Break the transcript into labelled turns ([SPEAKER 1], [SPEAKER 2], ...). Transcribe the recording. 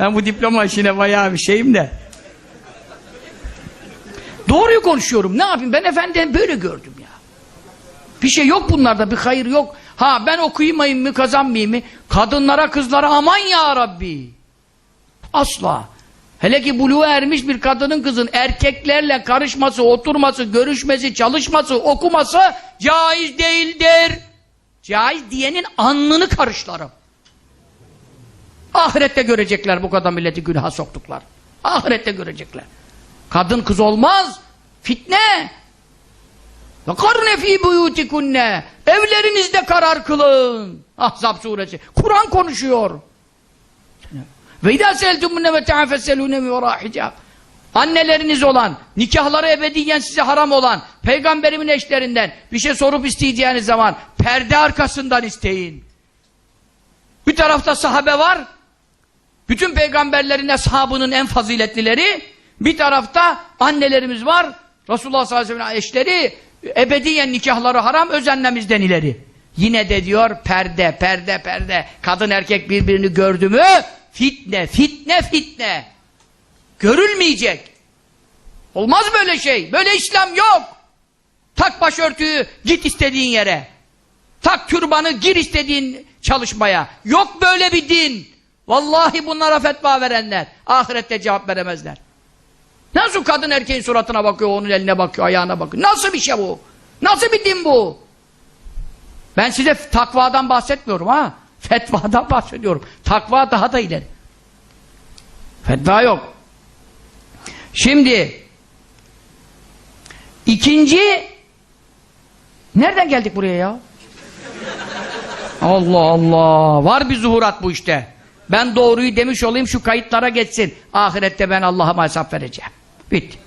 [SPEAKER 1] Ben bu diploma işine bayağı bir şeyim de. Doğruyu konuşuyorum. Ne yapayım? Ben efendiden böyle gördüm ya. Bir şey yok bunlarda. Bir hayır yok. Ha ben okuyamayayım mı kazanmayayım mı? Kadınlara kızlara aman ya Rabbi. Asla. Hele ki buluğa ermiş bir kadının kızın erkeklerle karışması, oturması, görüşmesi, çalışması, okuması caiz değildir. Caiz diyenin alnını karışlarım. Ahirette görecekler bu kadar milleti günaha soktuklar. Ahirette görecekler. Kadın kız olmaz. Fitne. Ve karne fî buyutikunne. Evlerinizde karar kılın. Ahzab suresi. Kur'an konuşuyor. Ve idâ seltumunne ve te'afesselûne mi verâ hicab. Anneleriniz olan, nikahları ebediyen size haram olan, peygamberimin eşlerinden bir şey sorup isteyeceğiniz zaman perde arkasından isteyin. Bir tarafta sahabe var, bütün peygamberlerin eshabının en faziletlileri, bir tarafta annelerimiz var, Resulullah sallallahu aleyhi ve sellem eşleri, ebediyen nikahları haram, özenlemizden ileri. Yine de diyor perde, perde, perde. Kadın erkek birbirini gördü mü, fitne, fitne, fitne. Görülmeyecek. Olmaz böyle şey. Böyle İslam yok. Tak başörtüyü, git istediğin yere. Tak türbanı, gir istediğin çalışmaya. Yok böyle bir din. Vallahi bunlara fetva verenler ahirette cevap veremezler. Nasıl kadın erkeğin suratına bakıyor, onun eline bakıyor, ayağına bakıyor. Nasıl bir şey bu? Nasıl bir din bu? Ben size takvadan bahsetmiyorum ha. Fetvadan bahsediyorum. Takva daha da ileri. Fetva yok. Şimdi ikinci nereden geldik buraya ya? Allah Allah. Var bir zuhurat bu işte. Ben doğruyu demiş olayım şu kayıtlara geçsin. Ahirette ben Allah'a hesap vereceğim. Bitti.